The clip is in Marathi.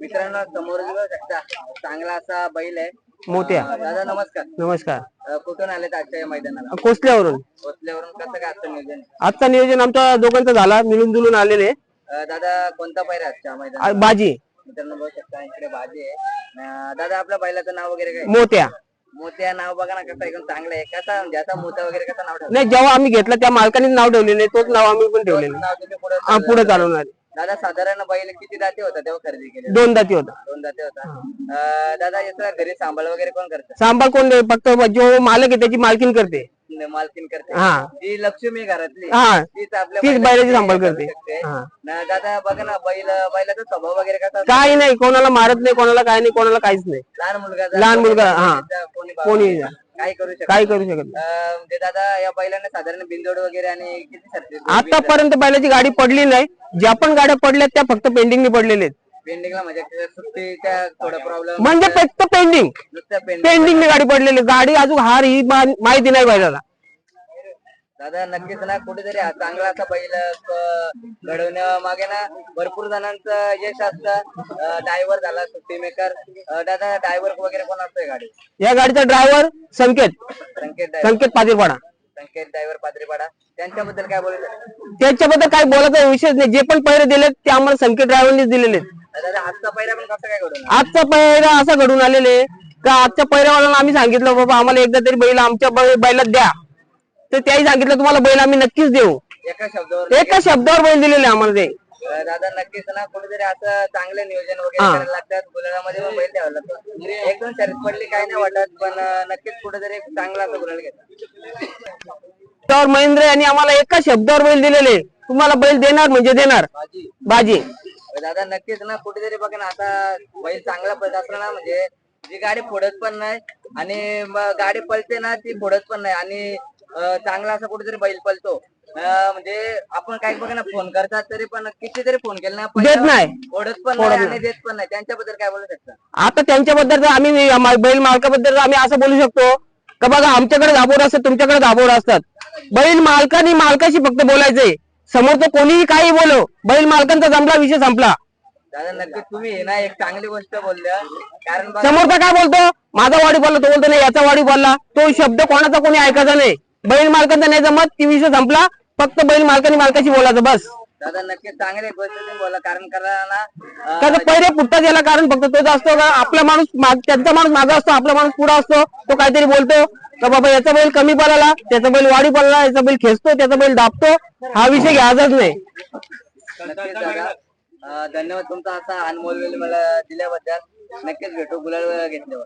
मित्रांनो समोर बघू शकता चांगला असा बैल आहे. मोत्या. अं, दादा नमस्कार. नमस्कार. अं, कुठून आले आजच्या या मैदानाला? कोसल्यावरून. पोचल्यावरून कसं काय असतं नियोजन? आजचा नियोजन आमच्या दोघांचा झाला मिळून जुळून आलेले. अं, दादा कोणता पैरा आजच्या आ- मैदानात बाजी. मित्रांनो बघू शकता इकडे भाजी आहे. अं, दादा आपल्या बैलाचं नाव वगैरे काय? मोत्या. मोत्या नाव बघा ना कसं एकदम चांगलं आहे. कसा आता मोत्या वगैरे कसं नाव ठेवलं? नाही जेव्हा आम्ही घेतला त्या मालकाने नाव ठेवलेले तोच नाव आम्ही पण ठेवलेले नाव तुम्ही पुढे हा पुढे चालवणार. दादा साधारण बैल किती दाते होता तेव्हा खरेदी केले दोन दाती होता. दोन दाते होता. अं, दादा याचा घरी सांभाळ वगैरे कोण करतं? सांभाळ कोण नाही, फक्त जो मालक आहे त्याची मालकीन करते. मालकीन करते. हा. ती लक्ष्मी घरातली. हा. तीच आपल्या तीच बैलाची बैलाची सांभाळ करू करते. शकते. हा. ना दादा बघा ना बैल बैलाचा स्वभाव वगैरे कसा असतो? काही नाही कोणाला मारत नाही कोणाला काय नाही कोणाला काहीच नाही. लहान मुलगा लहान मुलगा, हा. कोणी बाबा कोणी जा, काही करू शकत काही करू शकत नाही. म्हणजे दादा या बैलाने साधारण बिंदोड वगैरे आणि किती आतापर्यंत बैलाची गाडी पडली नाही. ज्या पण गाड्या पडल्या त्या फक्त पेंडिंगने पडलेल्या आहेत. पेंडिंगला म्हणजे ते सुट्टीच्या थोडा प्रॉब्लेम म्हणजे फक्त पेंडिंग पेंडिंगने गाडी पडलेली. गाडी अजून हार ही माहिती नाही बैलाला दादा. नक्कीच ना कुठेतरी चांगला असा बैल क- घडवण्यामागे ना भरपूर जणांचं यश असतं. ड्रायव्हर झाला सुट्टी मेकर दादा ड्रायव्हर वगैरे कोण असतोय गाडी या गाडीचा ड्रायव्हर संकेत. संकेत संकेत पाटीलपाडा संकेत ड्रायव्हर पात्रीपाडा त्यांच्याबद्दल काय बोलायचं? त्याच्याबद्दल काही बोलायचा विषयच नाही. जे पण पैरे दिलेत ते आम्हाला संकेत ड्रायव्हरनेच दिलेले. दादा आजचा पहिला पण कसं काय घडवलं? आजचा पैरा असा घडून आलेले का आजच्या पैऱ्यावाल्याला आम्ही सांगितलं बाबा आम्हाला एकदा तरी बैल आमच्या बै- बैलात द्या. तर त्याही सांगितलं तुम्हाला बैल आम्ही नक्कीच देऊ. एका शब्दावर एका शब्दावर बैल दिलेले आम्हाला ते. दादा नक्कीच ना कुठेतरी असं चांगलं नियोजन वगैरे हा. करायला लागतात. गुलाबामध्ये पण बैल ठेवायला लागतो एक दोन शर्यत पडली काही नाही वाटत पण अं, नक्कीच कुठेतरी एक चांगला असं गुलाल घेतात. तर महेंद्र यांनी आम्हाला एका शब्दावर बैल दिलेले. तुम्हाला बैल देणार म्हणजे देणार? बाजी. दादा नक्कीच ना कुठेतरी बघा ना आता बैल चांगला पळत असला ना म्हणजे जी गाडी फोडत पण नाही आणि गाडी पळते ना ती फोडत पण नाही. आणि चांगला असा कुठेतरी बैल पळतो अं, म्हणजे आपण काही बघा ना फोन करतात तरी पण कितीतरी फोन केला ना देत नाही. फोडत पण नाही आणि देत पण नाही. त्यांच्याबद्दल काय बोलू शकता? आता त्यांच्याबद्दल तर आम्ही आम्हा- बैल मालकाबद्दल आम्ही असं बोलू शकतो. का बघा आमच्याकडे दाबोर असतात तुमच्याकडे दाबोर असतात. बैल मालकाने मालकाशी फक्त बोलायचंय. समोर तर कोणीही काही बोलो. बैल मालकांचा जमला विषय संपला. दादा नक्कीच तुम्ही हे ना एक चांगली गोष्ट बोलल्या. कारण बघा समोरचा काय बोलतो? माझा वाडी बोलला तो बोलतो नाही याचा वाडी बोलला तो शब्द कोणाचा कोणी ऐकायचा नाही. बैल मालकांचा नाही जमत ती विषय संपला. फक्त बैल मालकाने मालकाशी बोलायचं बस. दादा नक्कीच चांगली गोष्ट बोला कारण करा ना अं, त्याचं पहिले फुटतात याला कारण फक्त तोच असतो का? आपला माणूस त्यांचा माणूस मागा असतो आपला माणूस पुढे असतो तो काहीतरी बोलतो. का बाबा याचा बैल कमी पडाला त्याचा बैल वाढी पडला याचा बैल खेचतो त्याचा बैल दाबतो हा विषय घ्यायचाच नाही. धन्यवाद तुमचा असा अनमोल वेळ मला दिल्याबद्दल. नक्कीच भेटू गुलाल घेतल्यावर.